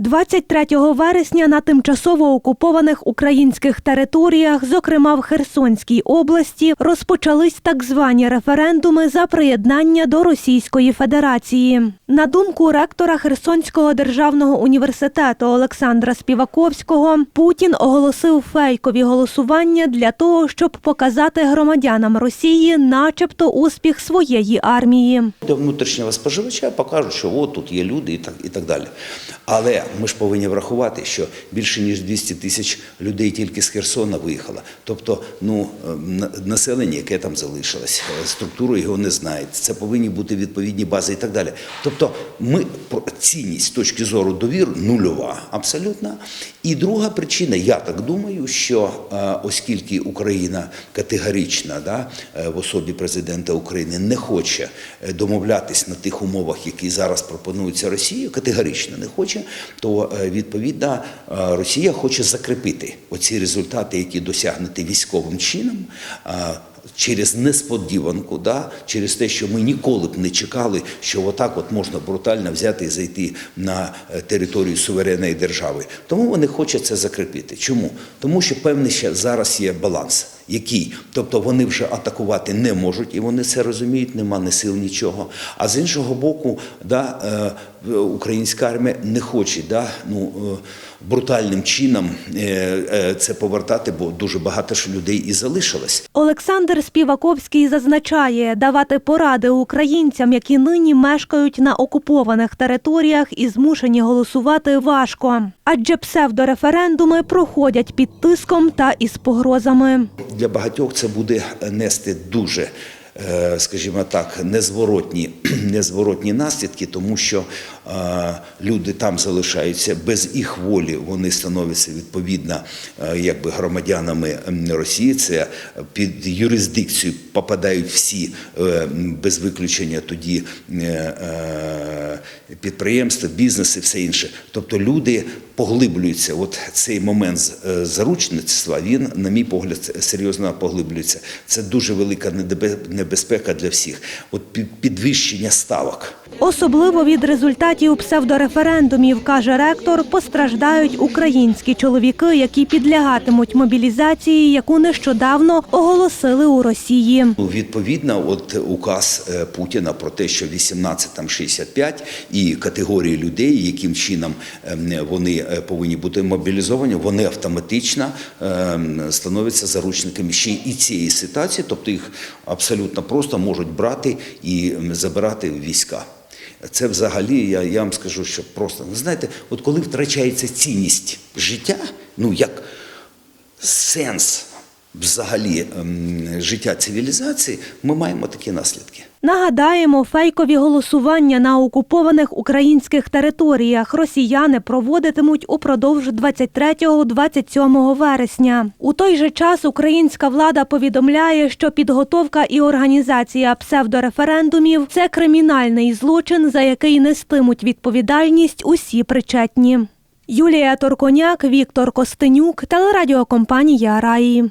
23 вересня на тимчасово окупованих українських територіях, зокрема в Херсонській області, розпочались так звані референдуми за приєднання до Російської Федерації. На думку ректора Херсонського державного університету Олександра Співаковського, Путін оголосив фейкові голосування для того, щоб показати громадянам Росії, начебто, успіх своєї армії. До внутрішнього споживача покажуть, що от тут є люди і так, і так далі. Але ми ж повинні врахувати, що більше ніж 200 тисяч людей тільки з Херсона виїхало. Тобто, ну е, населення, яке там залишилось, е, структуру його не знають. Це повинні бути відповідні бази і так далі. Тобто, ми цінність точки зору довір нульова, абсолютно. І друга причина, я так думаю, що е, оскільки Україна категорична да, е, в особі президента України не хоче домовлятись на тих умовах, які зараз пропонуються Росією, категорично не хоче, то е, відповідно е, Росія хоче закріпити оці результати, які досягнуті військовим чином. Через несподіванку, да, через те, що ми ніколи б не чекали, що отак от можна брутально взяти і зайти на е, територію суверенної держави. Тому вони хочуть це закріпити. Чому? Тому що певний ще зараз є баланс. Який? Тобто вони вже атакувати не можуть, і вони це розуміють, нема ні сил, нічого. А з іншого боку, да, е, українська армія не хоче да, ну, е, брутальним чином це повертати, бо дуже багато ж людей і залишилось. Олександр Співаковський зазначає, давати поради українцям, які нині мешкають на окупованих територіях і змушені голосувати важко. Адже псевдореферендуми проходять під тиском та із погрозами. Для багатьох це буде нести дуже, скажімо так, незворотні, незворотні наслідки, тому що е, люди там залишаються без їх волі, вони становляться відповідно е, якби громадянами Росії. Це під юрисдикцію попадають всі е, без виключення тоді е, е, підприємства, бізнеси, все інше. Тобто люди поглиблюються. От цей момент е, заручництва, він, на мій погляд, серйозно поглиблюється. Це дуже велика небезпека для всіх. От під- підвищення ставок. Особливо від результатів псевдореферендумів, каже ректор, постраждають українські чоловіки, які підлягатимуть мобілізації, яку нещодавно оголосили у Росії. Ну, Відповідно, от указ е, Путіна про те, що 18-65 і категорії людей, яким чином ем, вони повинні бути мобілізовані, вони автоматично ем, становляться заручниками ще і цієї ситуації, тобто їх абсолютно просто можуть брати і забирати війська. Це взагалі, я, я вам скажу, що просто знаєте, от коли втрачається цінність життя, ну як сенс взагалі ем, життя цивілізації, ми маємо такі наслідки. Нагадаємо, фейкові голосування на окупованих українських територіях росіяни проводитимуть упродовж 23-27 вересня. У той же час українська влада повідомляє, що підготовка і організація псевдореферендумів це кримінальний злочин, за який нестимуть відповідальність усі причетні. Юлія Торконяк, Віктор Костенюк, телерадіокомпанія Раї.